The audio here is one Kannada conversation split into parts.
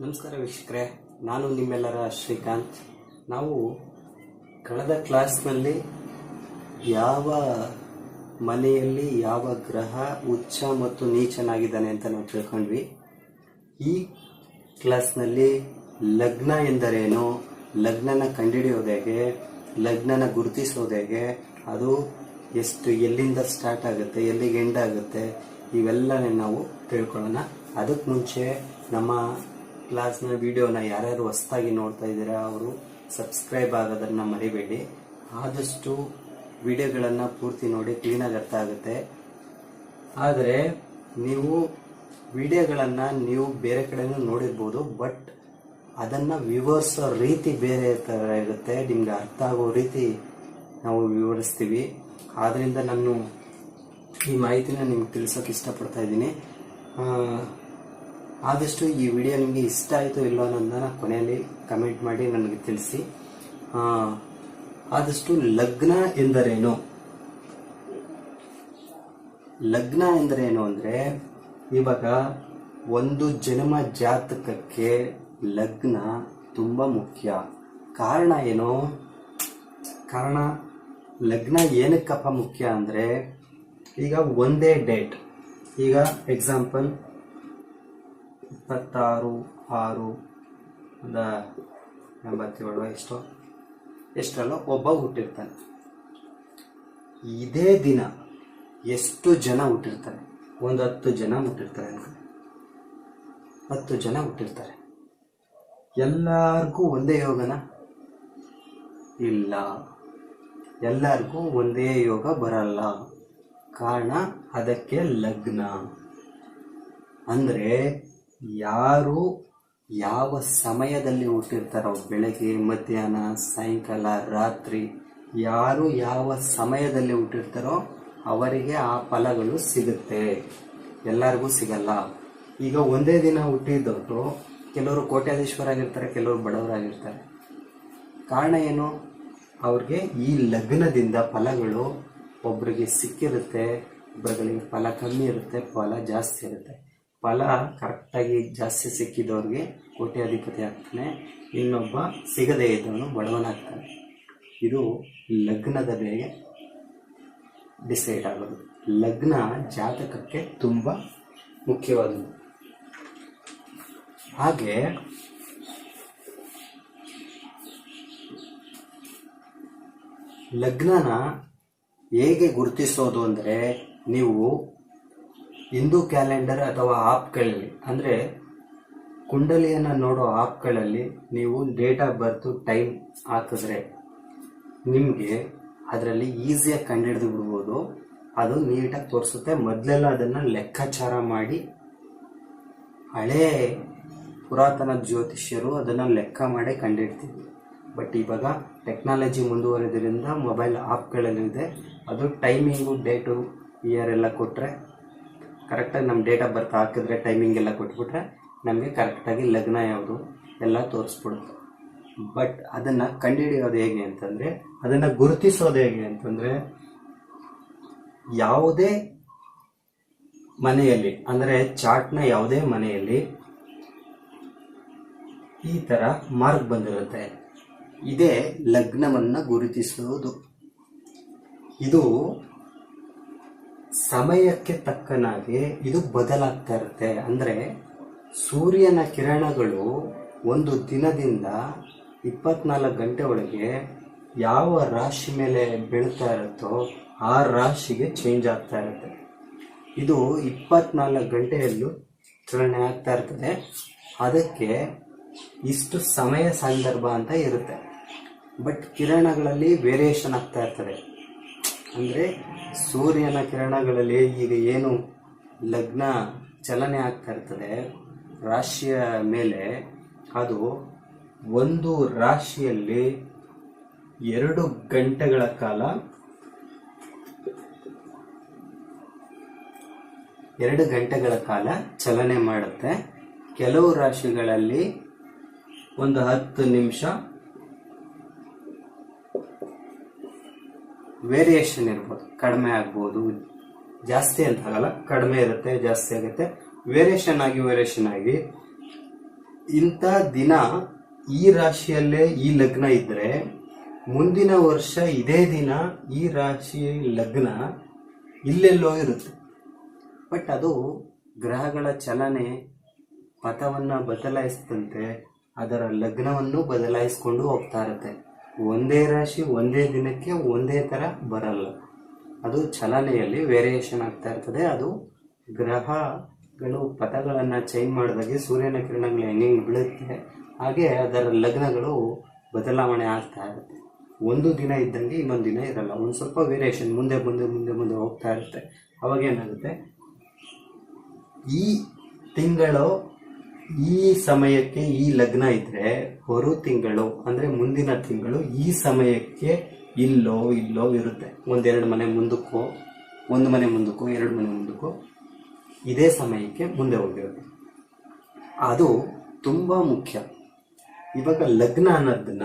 ನಮಸ್ಕಾರ ವೀಕ್ಷಕರೇ, ನಾನು ನಿಮ್ಮೆಲ್ಲರ ಶ್ರೀಕಾಂತ್. ನಾವು ಕಳೆದ ಕ್ಲಾಸ್ನಲ್ಲಿ ಯಾವ ಮನೆಯಲ್ಲಿ ಯಾವ ಗ್ರಹ ಉಚ್ಚ ಮತ್ತು ನೀಚನಾಗಿದ್ದಾನೆ ಅಂತ ನಾವು ತಿಳ್ಕೊಂಡ್ವಿ. ಈ ಕ್ಲಾಸ್ನಲ್ಲಿ ಲಗ್ನ ಎಂದರೇನು, ಲಗ್ನನ ಕಂಡುಹಿಡಿಯೋದು ಹೇಗೆ ಲಗ್ನನ ಗುರುತಿಸೋದು ಹೇಗೆ ಅದು ಎಷ್ಟು ಎಲ್ಲಿಂದ ಸ್ಟಾರ್ಟ್ ಆಗುತ್ತೆ, ಎಲ್ಲಿಗೆ ಎಂಡ್ ಆಗುತ್ತೆ, ಇವೆಲ್ಲನೇ ನಾವು ತಿಳ್ಕೊಳ್ಳೋಣ. ಅದಕ್ಕೆ ಮುಂಚೆ ನಮ್ಮ ಕ್ಲಾಸ್ನ, ವಿಡಿಯೋನ ಯಾರ್ಯಾರು ಹೊಸದಾಗಿ ನೋಡ್ತಾ ಇದ್ದೀರಾ, ಅವರು ಸಬ್ಸ್ಕ್ರೈಬ್ ಆಗೋದನ್ನು ಮರಿಬೇಡಿ. ಆದಷ್ಟು ವಿಡಿಯೋಗಳನ್ನು ಪೂರ್ತಿ ನೋಡಿ ಕ್ಲೀನಾಗಿ ಅರ್ಥ ಆಗುತ್ತೆ. ಆದರೆ, ನೀವು ವಿಡಿಯೋಗಳನ್ನು ನೀವು ಬೇರೆ ಕಡೆನೂ ನೋಡಿರ್ಬೋದು, ಬಟ್ ಅದನ್ನು ವಿವರಿಸೋ ರೀತಿ ಬೇರೆ ಥರ ಇರುತ್ತೆ. ನಿಮ್ಗೆ ಅರ್ಥ ಆಗೋ ರೀತಿ ನಾವು ವಿವರಿಸ್ತೀವಿ. ಆದ್ದರಿಂದ ನಾನು ಈ ಮಾಹಿತಿನ ನಿಮ್ಗೆ ತಿಳಿಸೋಕೆ ಇಷ್ಟಪಡ್ತಾ ಇದ್ದೀನಿ. ಆದಷ್ಟು ಈ ವಿಡಿಯೋ ನಿಮಗೆ ಇಷ್ಟ ಆಯಿತು ಇಲ್ಲೋ ಅನ್ನೋದನ್ನ ಕೊನೆಯಲ್ಲಿ ಕಮೆಂಟ್ ಮಾಡಿ ನನಗೆ ತಿಳಿಸಿ. ಆದಷ್ಟು ಲಗ್ನ ಎಂದರೇನು? ಲಗ್ನ ಎಂದರೇನು ಅಂದರೆ, ಇವಾಗ ಒಂದು ಜನ್ಮ ಜಾತಕಕ್ಕೆ ಲಗ್ನ ತುಂಬ ಮುಖ್ಯ. ಕಾರಣ ಏನು? ಕಾರಣ, ಲಗ್ನ ಏನಕ್ಕಪ್ಪ ಮುಖ್ಯ ಅಂದರೆ, ಈಗ ಒಂದೇ ಡೇಟ್ ಈಗ ಎಕ್ಸಾಂಪಲ್ ಇಪ್ಪತ್ತಾರು, ಆರು, ಒಂದು ಎಂಬತ್ತೇಳು ಎಷ್ಟೋ. ಎಷ್ಟರಲ್ಲೋ ಒಬ್ಬ ಹುಟ್ಟಿರ್ತಾನೆ. ಇದೇ ದಿನ ಎಷ್ಟು ಜನ ಹುಟ್ಟಿರ್ತಾರೆ? ಒಂದು ಹತ್ತು ಜನ ಹುಟ್ಟಿರ್ತಾರೆ ಹತ್ತು ಜನ ಹುಟ್ಟಿರ್ತಾರೆ. ಎಲ್ಲರಿಗೂ ಒಂದೇ ಯೋಗನ? ಇಲ್ಲ. ಎಲ್ಲರಿಗೂ ಒಂದೇ ಯೋಗ ಬರಲ್ಲ. ಕಾರಣ ಅದಕ್ಕೆ ಲಗ್ನ. ಅಂದರೆ ಯಾರು ಯಾವ ಸಮಯದಲ್ಲಿ ಹುಟ್ಟಿರ್ತಾರೋ ಬೆಳಗ್ಗೆ, ಮಧ್ಯಾಹ್ನ, ಸಾಯಂಕಾಲ, ರಾತ್ರಿ, ಯಾರು ಯಾವ ಸಮಯದಲ್ಲಿ ಹುಟ್ಟಿರ್ತಾರೋ ಅವರಿಗೆ ಆ ಫಲಗಳು ಸಿಗುತ್ತೆ. ಎಲ್ಲರಿಗೂ ಸಿಗಲ್ಲ. ಈಗ ಒಂದೇ ದಿನ ಹುಟ್ಟಿದವರು ಕೆಲವರು ಕೋಟ್ಯಾಧೀಶ್ವರಾಗಿರ್ತಾರೆ, ಕೆಲವರು ಬಡವರಾಗಿರ್ತಾರೆ. ಕಾರಣ ಏನು? ಅವ್ರಿಗೆ ಈ ಲಗ್ನದಿಂದ ಫಲಗಳು ಒಬ್ಬರಿಗೆ ಸಿಕ್ಕಿರುತ್ತೆ ಒಬ್ಬರಿಗೆ ಫಲ ಕಮ್ಮಿ ಇರುತ್ತೆ, ಫಲ ಜಾಸ್ತಿ ಇರುತ್ತೆ. ಫಲ ಕರೆಕ್ಟಾಗಿ ಜಾಸ್ತಿ ಸಿಕ್ಕಿದವ್ರಿಗೆ ಕೋಟ್ಯಾಧಿಪತಿ ಆಗ್ತಾನೆ. ಇನ್ನೊಬ್ಬ ಸಿಗದೇ ಇದ್ದವನು ಬಡವನಾಗ್ತಾನೆ ಇದು ಲಗ್ನದ ಬೇಗೆ ಡಿಸೈಡ್ ಆಗೋದು. ಲಗ್ನ ಜಾತಕಕ್ಕೆ ತುಂಬ ಮುಖ್ಯವಾದದ್ದು ಹಾಗೆ ಲಗ್ನನ ಹೇಗೆ ಗುರುತಿಸೋದು ಅಂದರೆ ನೀವು ಹಿಂದೂ ಕ್ಯಾಲೆಂಡರ್ ಅಥವಾ ಆಪ್ಗಳಲ್ಲಿ, ಅಂದರೆ ಕುಂಡಲಿಯನ್ನು ನೋಡೋ ಆಪ್ಗಳಲ್ಲಿ ನೀವು ಡೇಟ್ ಆಫ್ ಬರ್ತು, ಟೈಮ್ ಹಾಕಿದ್ರೆ ನಿಮಗೆ ಅದರಲ್ಲಿ ಈಸಿಯಾಗಿ ಕಂಡುಹಿಡಿದು ಬಿಡ್ಬೋದು. ಅದು ನೀಟಾಗಿ ತೋರಿಸುತ್ತೆ. ಮೊದಲೆಲ್ಲ ಅದನ್ನು ಲೆಕ್ಕಾಚಾರ ಮಾಡಿ ಹಳೇ ಪುರಾತನ ಜ್ಯೋತಿಷ್ಯರು ಅದನ್ನು ಲೆಕ್ಕ ಮಾಡಿ ಕಂಡಿಡ್ತೀವಿ ಬಟ್ ಇವಾಗ ಟೆಕ್ನಾಲಜಿ ಮುಂದುವರೆದ್ರಿಂದ ಮೊಬೈಲ್ ಆ್ಯಪ್ಗಳಲ್ಲಿದೆ ಅದು ಟೈಮಿಂಗು, ಡೇಟು ಇಯರ್ ಎಲ್ಲ ಕೊಟ್ಟರೆ ಕರೆಕ್ಟಾಗಿ ನಮ್ಮ ಡೇಟ್ ಆಫ್ ಬರ್ತ್ ಹಾಕಿದ್ರೆ ಟೈಮಿಂಗ್ ಎಲ್ಲ ಕೊಟ್ಬಿಟ್ರೆ ನಮಗೆ ಕರೆಕ್ಟಾಗಿ ಲಗ್ನ ಯಾವುದು ಎಲ್ಲ ತೋರಿಸ್ಬಿಡುತ್ತೆ. ಬಟ್ ಅದನ್ನು ಕಂಡುಹಿಡಿಯೋದು ಹೇಗೆ ಅಂತಂದರೆ, ಅದನ್ನು ಗುರುತಿಸೋದು ಹೇಗೆ ಅಂತಂದರೆ ಯಾವುದೇ ಮನೆಯಲ್ಲಿ, ಅಂದರೆ ಚಾರ್ಟ್ನ ಯಾವುದೇ ಮನೆಯಲ್ಲಿ ಈ ಥರ ಮಾರ್ಕ್ ಬಂದಿರುತ್ತೆ. ಇದೇ ಲಗ್ನವನ್ನು ಗುರುತಿಸುವುದು ಇದು ಸಮಯಕ್ಕೆ ತಕ್ಕನಾಗಿ ಇದು ಬದಲಾಗ್ತಾ ಇರುತ್ತೆ. ಅಂದರೆ ಸೂರ್ಯನ ಕಿರಣಗಳು ಒಂದು ದಿನದಿಂದ ಇಪ್ಪತ್ನಾಲ್ಕು ಗಂಟೆ ಒಳಗೆ ಯಾವ ರಾಶಿ ಮೇಲೆ ಬೀಳ್ತಾ ಇರುತ್ತೋ ಆ ರಾಶಿಗೆ ಚೇಂಜ್ ಆಗ್ತಾ ಇರುತ್ತೆ. ಇದು ಇಪ್ಪತ್ನಾಲ್ಕು ಗಂಟೆಯಲ್ಲೂ ಚಲನೆ ಆಗ್ತಾ ಇರ್ತದೆ. ಅದಕ್ಕೆ ಇಷ್ಟು ಸಮಯ ಸಂದರ್ಭ ಅಂತ ಇರುತ್ತೆ. ಬಟ್ ಕಿರಣಗಳಲ್ಲಿ ವೇರಿಯೇಷನ್ ಆಗ್ತಾ ಇರ್ತದೆ. ಅಂದರೆ ಸೂರ್ಯನ ಕಿರಣಗಳಲ್ಲಿ ಈಗ ಏನು ಲಗ್ನ ಚಲನೆ ಆಗ್ತಾ ಇರ್ತದೆ, ರಾಶಿಯ ಮೇಲೆ, ಅದು ಒಂದು ರಾಶಿಯಲ್ಲಿ ಎರಡು ಗಂಟೆಗಳ ಕಾಲ, ಎರಡು ಗಂಟೆಗಳ ಕಾಲ ಚಲನೆ ಮಾಡುತ್ತೆ. ಕೆಲವು ರಾಶಿಗಳಲ್ಲಿ ಒಂದು ಹತ್ತು ನಿಮಿಷ ವೇರಿಯೇಷನ್ ಇರ್ಬೋದು. ಕಡಿಮೆ ಆಗ್ಬೋದು. ಜಾಸ್ತಿ ಅಂತ ಆಗಲ್ಲ, ಕಡಿಮೆ ಇರುತ್ತೆ, ಜಾಸ್ತಿ ಆಗುತ್ತೆ. ವೇರಿಯೇಷನ್ ಆಗಿ ವೇರಿಯೇಷನ್ ಆಗಿ. ಇಂಥ ದಿನ ಈ ರಾಶಿಯಲ್ಲೇ ಈ ಲಗ್ನ ಇದ್ರೆ, ಮುಂದಿನ ವರ್ಷ ಇದೇ ದಿನ ಈ ರಾಶಿ ಲಗ್ನ ಇಲ್ಲೆಲ್ಲೋ ಇರುತ್ತೆ. ಬಟ್ ಅದು ಗ್ರಹಗಳ ಚಲನೆ ಪಥವನ್ನು ಬದಲಾಯಿಸಿದಂತೆ ಅದರ ಲಗ್ನವನ್ನು ಬದಲಾಯಿಸ್ಕೊಂಡು ಹೋಗ್ತಾ ಇರುತ್ತೆ. ಒಂದೇ ರಾಶಿ, ಒಂದೇ ದಿನಕ್ಕೆ ಒಂದೇ ಥರ ಬರಲ್ಲ. ಅದು ಚಲನೆಯಲ್ಲಿ ವೇರಿಯೇಷನ್ ಆಗ್ತಾ ಇರ್ತದೆ. ಅದು ಗ್ರಹಗಳು, ಪಥಗಳನ್ನು ಚೇಂಜ್ ಮಾಡಿದಾಗೆ ಸೂರ್ಯನ ಕಿರಣಗಳು ಹೆಂಗೆ ಬೀಳುತ್ತೆ, ಹಾಗೆ ಅದರ ಲಗ್ನಗಳು ಬದಲಾವಣೆ ಆಗ್ತಾ ಇರುತ್ತೆ. ಒಂದು ದಿನ ಇದ್ದಂಗೆ ಇನ್ನೊಂದು ದಿನ ಇರಲ್ಲ. ಒಂದು ಸ್ವಲ್ಪ ವೇರಿಯೇಷನ್ ಮುಂದೆ ಮುಂದೆ ಮುಂದೆ ಮುಂದೆ ಹೋಗ್ತಾ ಇರುತ್ತೆ. ಅವಾಗೇನಾಗುತ್ತೆ ಈ ತಿಂಗಳು ಈ ಸಮಯಕ್ಕೆ ಈ ಲಗ್ನ ಇದ್ರೆ ಹೊರ ತಿಂಗಳು, ಅಂದ್ರೆ ಮುಂದಿನ ತಿಂಗಳು ಈ ಸಮಯಕ್ಕೆ ಇಲ್ಲೋ ಇಲ್ಲೋ ಇರುತ್ತೆ. ಒಂದೆರಡು ಮನೆ ಮುಂದಕ್ಕೋ, ಒಂದು ಮನೆ ಮುಂದಕ್ಕೋ, ಎರಡು ಮನೆ ಮುಂದಕ್ಕೋ, ಇದೇ ಸಮಯಕ್ಕೆ ಮುಂದೆ ಹೋಗಿರುತ್ತೆ. ಅದು ತುಂಬಾ ಮುಖ್ಯ. ಇವಾಗ ಲಗ್ನ ಅನ್ನೋದನ್ನ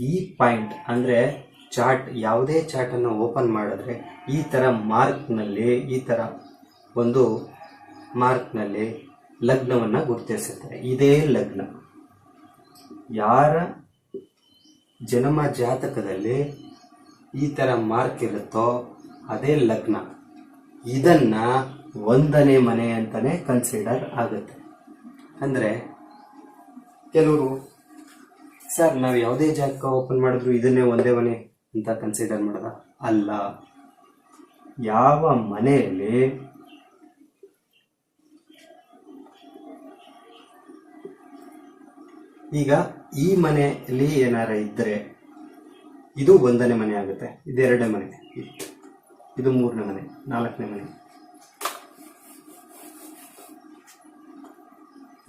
ಈ ಪಾಯಿಂಟ್, ಅಂದ್ರೆ ಚಾರ್ಟ್ ಯಾವುದೇ ಚಾರ್ಟ್ ಅನ್ನು ಓಪನ್ ಮಾಡಿದ್ರೆ ಈ ತರ ಮಾರ್ಕ್ನಲ್ಲಿ, ಈ ತರ ಒಂದು ಮಾರ್ಕ್ನಲ್ಲಿ ಲಗ್ನವನ್ನ ಗುರುತಿಸುತ್ತಾರೆ. ಇದೇ ಲಗ್ನ. ಯಾರ ಜನ್ಮ ಜಾತಕದಲ್ಲಿ ಈ ತರ ಮಾರ್ಕ್ ಇರುತ್ತೋ ಅದೇ ಲಗ್ನ. ಇದನ್ನ ಒಂದನೇ ಮನೆ ಅಂತಾನೆ ಕನ್ಸಿಡರ್ ಆಗುತ್ತೆ. ಅಂದ್ರೆ ಕೆಲವರು, ಸರ್, ನಾವು ಯಾವುದೇ ಜಾತಕ ಓಪನ್ ಮಾಡಿದ್ರು ಇದನ್ನೇ ಒಂದೇ ಮನೆ ಅಂತ ಕನ್ಸಿಡರ್ ಮಾಡದ? ಅಲ್ಲ. ಯಾವ ಮನೆಯಲ್ಲಿ ಈಗ ಈ ಮನೆಯಲ್ಲಿ ಏನಾರ ಇದ್ದರೆ ಇದು ಒಂದನೇ ಮನೆ ಆಗುತ್ತೆ, ಇದು ಎರಡನೇ ಮನೆ, ಇದು ಮೂರನೇ ಮನೆ, ನಾಲ್ಕನೇ ಮನೆ.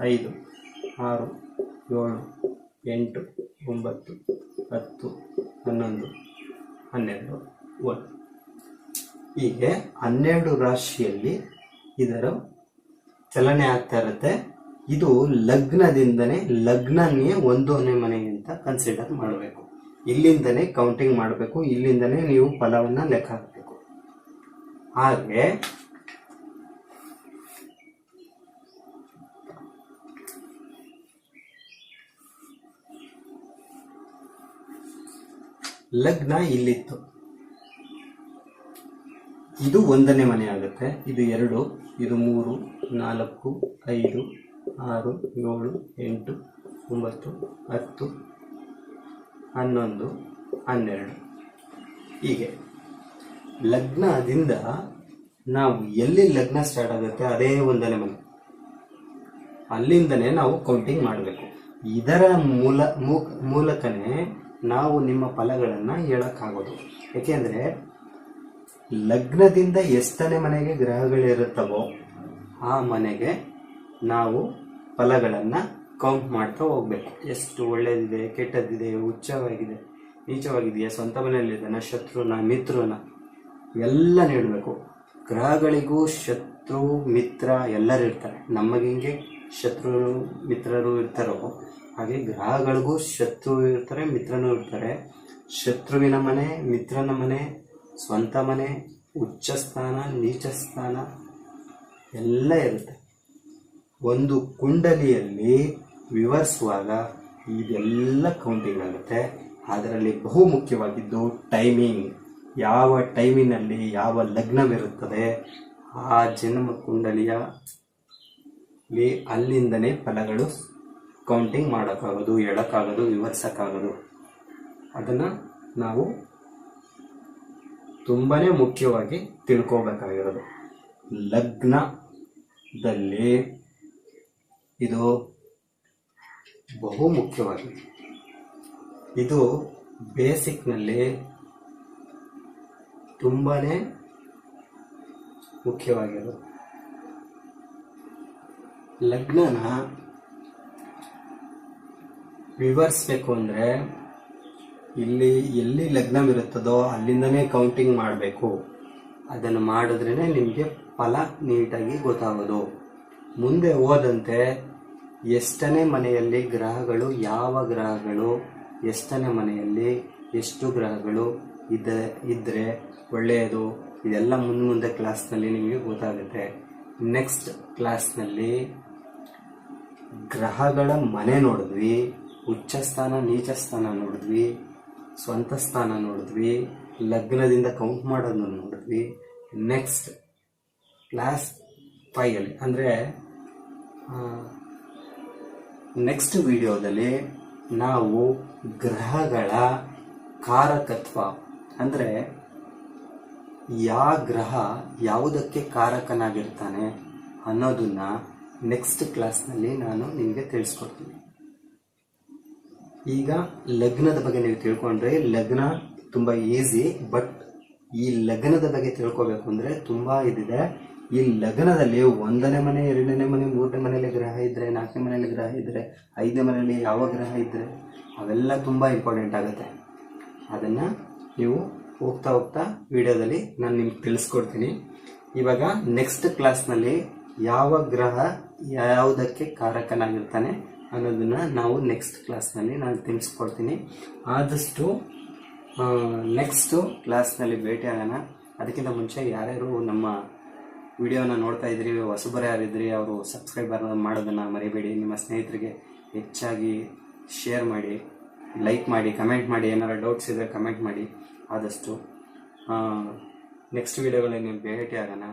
ಐದು, ಆರು, ಏಳು, ಎಂಟು, ಒಂಬತ್ತು, ಹತ್ತು, ಹನ್ನೊಂದು, ಹನ್ನೆರಡು, ಒಂದು. ಹೀಗೆ ಹನ್ನೆರಡು ರಾಶಿಯಲ್ಲಿ ಇದರ ಚಲನೆ ಆಗ್ತಾ ಇರುತ್ತೆ. ಇದು ಲಗ್ನದಿಂದನೇ ಲಗ್ನನೇ ಒಂದನೇ ಮನೆ ಅಂತ ಕನ್ಸಿಡರ್ ಮಾಡಬೇಕು. ಇಲ್ಲಿಂದನೇ ಕೌಂಟಿಂಗ್ ಮಾಡಬೇಕು, ಇಲ್ಲಿಂದನೇ ನೀವು ಫಲವನ್ನ ಲೆಕ್ಕ ಹಾಕಬೇಕು. ಹಾಗೆ ಲಗ್ನ ಇಲ್ಲಿತ್ತು. ಇದು ಒಂದನೇ ಮನೆ ಆಗುತ್ತೆ. ಇದು ಎರಡು, ಇದು ಮೂರು, ನಾಲ್ಕು, ಐದು ಆರು, ಏಳು, ಎಂಟು, ಒಂಬತ್ತು, ಹತ್ತು, ಹನ್ನೊಂದು, ಹನ್ನೆರಡು. ಹೀಗೆ. ಲಗ್ನದಿಂದ ನಾವು ಎಲ್ಲಿ ಲಗ್ನ ಸ್ಟಾರ್ಟ್ ಆಗುತ್ತೆ ಅದೇ ಒಂದನೇ ಮನೆ. ಅಲ್ಲಿಂದನೇ ನಾವು ಕೌಂಟಿಂಗ್ ಮಾಡಬೇಕು. ಇದರ ಮೂಲ ಮೂಲಕನೇ ನಾವು ನಿಮ್ಮ ಫಲಗಳನ್ನು ಹೇಳೋಕ್ಕಾಗೋದು. ಯಾಕೆಂದ್ರೆ ಲಗ್ನದಿಂದ ಎಷ್ಟನೇ ಮನೆಗೆ ಗ್ರಹಗಳಿರುತ್ತವೋ ಆ ಮನೆಗೆ ನಾವು ಫಲಗಳನ್ನು ಕೌಂಟ್ ಮಾಡ್ತಾ ಹೋಗ್ಬೇಕು. ಎಷ್ಟು ಒಳ್ಳೆಯದಿದೆ ಕೆಟ್ಟದ್ದಿದೆ ಉಚ್ಚವಾಗಿದೆ ನೀಚವಾಗಿದೆಯಾ, ಸ್ವಂತ ಮನೆಯಲ್ಲಿದ್ದಾನ ಶತ್ರುನ ಮಿತ್ರನ ಎಲ್ಲ ನೀಡಬೇಕು. ಗ್ರಹಗಳಿಗೂ ಶತ್ರು, ಮಿತ್ರ ಎಲ್ಲರೂ ಇರ್ತಾರೆ. ನಮಗೆ ಹಿಂಗೆ ಶತ್ರು, ಮಿತ್ರರು ಇರ್ತಾರೋ, ಹಾಗೆ ಗ್ರಹಗಳಿಗೂ ಶತ್ರು ಇರ್ತಾರೆ, ಮಿತ್ರನೂ ಇರ್ತಾರೆ. ಶತ್ರುವಿನ ಮನೆ, ಮಿತ್ರನ ಮನೆ, ಸ್ವಂತ ಮನೆ ಉಚ್ಚ ಸ್ಥಾನ ನೀಚ ಸ್ಥಾನ ಎಲ್ಲ ಇರುತ್ತೆ. ಒಂದು ಕುಂಡಲಿಯಲ್ಲಿ ವಿವರಿಸುವಾಗ ಇದೆಲ್ಲ ಕೌಂಟಿಂಗ್ ಆಗುತ್ತೆ. ಅದರಲ್ಲಿ ಬಹು ಮುಖ್ಯವಾಗಿದ್ದು ಟೈಮಿಂಗ್ ಯಾವ ಟೈಮಿನಲ್ಲಿ ಯಾವ ಲಗ್ನವಿರುತ್ತದೆ? ಆ ಜನ್ಮ ಕುಂಡಲಿಯ ಅಲ್ಲಿಂದನೇ ಫಲಗಳು ಕೌಂಟಿಂಗ್ ಮಾಡೋಕ್ಕಾಗೋದು, ಹೇಳೋಕ್ಕಾಗೋದು, ವಿವರಿಸೋಕ್ಕಾಗೋದು. ಅದನ್ನು ನಾವು ತುಂಬಾ ಮುಖ್ಯವಾಗಿ ತಿಳ್ಕೋಬೇಕಾಗಿರೋದು. ಲಗ್ನದಲ್ಲಿ ಇದು ಬಹು ಮುಖ್ಯವಾಗಿದೆ ಇದು ಬೇಸಿಕ್ನಲ್ಲಿ ತುಂಬಾ ಮುಖ್ಯವಾಗಿರೋದು. ಲಗ್ನನ ವಿವರಿಸ್ಬೇಕು ಅಂದರೆ ಇಲ್ಲಿ ಎಲ್ಲಿ ಲಗ್ನವಿರುತ್ತದೋ ಅಲ್ಲಿಂದನೇ ಕೌಂಟಿಂಗ್ ಮಾಡಬೇಕು. ಅದನ್ನು ಮಾಡಿದ್ರೇ ನಿಮಗೆ ಫಲ ನೀಟಾಗಿ ಗೊತ್ತಾಗೋದು. ಮುಂದೆ ಹೋದಂತೆ ಎಷ್ಟನೇ ಮನೆಯಲ್ಲಿ ಗ್ರಹಗಳು, ಯಾವ ಗ್ರಹಗಳು, ಎಷ್ಟನೇ ಮನೆಯಲ್ಲಿ ಎಷ್ಟು ಗ್ರಹಗಳು ಇದ್ದ ಇದ್ದರೆ ಒಳ್ಳೆಯದು? ಇದೆಲ್ಲ ಮುಂದೆ ಮುಂದೆ ಕ್ಲಾಸ್ನಲ್ಲಿ ನಿಮಗೆ ಗೊತ್ತಾಗುತ್ತೆ. ನೆಕ್ಸ್ಟ್ ಕ್ಲಾಸ್ನಲ್ಲಿ ಗ್ರಹಗಳ ಮನೆ ನೋಡಿದ್ವಿ ಉಚ್ಚ ಸ್ಥಾನ ನೀಚ ಸ್ಥಾನ ನೋಡಿದ್ವಿ, ಸ್ವಂತ ಸ್ಥಾನ ನೋಡಿದ್ವಿ, ಲಗ್ನದಿಂದ ಕೌಂಟ್ ಮಾಡೋದನ್ನ ನೋಡಿದ್ವಿ. ನೆಕ್ಸ್ಟ್ ಕ್ಲಾಸ್ ಫೈಯಲ್ಲಿ ಅಂದರೆ ನೆಕ್ಸ್ಟ್ ವಿಡಿಯೋದಲ್ಲಿ ನಾವು ಗ್ರಹಗಳ ಕಾರಕತ್ವ, ಅಂದರೆ ಯಾವ ಗ್ರಹ ಯಾವುದಕ್ಕೆ ಕಾರಕನಾಗಿರ್ತಾನೆ ಅನ್ನೋದನ್ನ ನೆಕ್ಸ್ಟ್ ಕ್ಲಾಸ್ನಲ್ಲಿ ನಾನು ನಿಮಗೆ ತಿಳಿಸ್ಕೊಡ್ತೀನಿ. ಈಗ ಲಗ್ನದ ಬಗ್ಗೆ ನೀವು ತಿಳ್ಕೊಂಡ್ರೆ, ಲಗ್ನ ತುಂಬ ಈಸಿ ಬಟ್ ಈ ಲಗ್ನದ ಬಗ್ಗೆ ತಿಳ್ಕೊಬೇಕು ಅಂದರೆ ತುಂಬ ಇದಿದೆ. ಈ ಲಗ್ನದಲ್ಲಿ ಒಂದನೇ ಮನೆ, ಎರಡನೇ ಮನೆ, ಮೂರನೇ ಮನೆಯಲ್ಲಿ ಗ್ರಹ ಇದ್ದರೆ ನಾಲ್ಕನೇ ಮನೆಯಲ್ಲಿ ಗ್ರಹ ಇದ್ದರೆ ಐದನೇ ಮನೆಯಲ್ಲಿ ಯಾವ ಗ್ರಹ ಇದ್ದರೆ ಅವೆಲ್ಲ ತುಂಬ ಇಂಪಾರ್ಟೆಂಟ್ ಆಗುತ್ತೆ. ಅದನ್ನು ನೀವು ಹೋಗ್ತಾ ಹೋಗ್ತಾ ವಿಡಿಯೋದಲ್ಲಿ ನಾನು ನಿಮ್ಗೆ ತಿಳಿಸ್ಕೊಡ್ತೀನಿ. ಇವಾಗ ನೆಕ್ಸ್ಟ್ ಕ್ಲಾಸ್ನಲ್ಲಿ ಯಾವ ಗ್ರಹ ಯಾವುದಕ್ಕೆ ಕಾರಕನಾಗಿರ್ತಾನೆ ಅನ್ನೋದನ್ನ ನಾವು ನೆಕ್ಸ್ಟ್ ಕ್ಲಾಸ್ನಲ್ಲಿ ನಾನು ತಿಳಿಸ್ಕೊಡ್ತೀನಿ. ಆದಷ್ಟು ನೆಕ್ಸ್ಟು ಕ್ಲಾಸ್ನಲ್ಲಿ ಭೇಟಿ ಆಗೋಣ. ಅದಕ್ಕಿಂತ ಮುಂಚೆ ಯಾರ್ಯಾರು ನಮ್ಮ ವಿಡಿಯೋನ ನೋಡ್ತಾ ಇದ್ರಿ, ಹೊಸಬರ ಯಾರಿದ್ರಿ ಅವರು ಸಬ್ಸ್ಕ್ರೈಬರ್ ಮಾಡೋದನ್ನು ಮರಿಬೇಡಿ. ನಿಮ್ಮ ಸ್ನೇಹಿತರಿಗೆ ಹೆಚ್ಚಾಗಿ ಶೇರ್ ಮಾಡಿ ಲೈಕ್ ಮಾಡಿ ಕಮೆಂಟ್ ಮಾಡಿ, ಏನಾರು ಡೌಟ್ಸ್ ಇದ್ದರೆ ಕಮೆಂಟ್ ಮಾಡಿ. ಆದಷ್ಟು ನೆಕ್ಸ್ಟ್ ವಿಡಿಯೋಗಳಲ್ಲಿ ನೀವು ಭೇಟಿ ಆಗೋಣ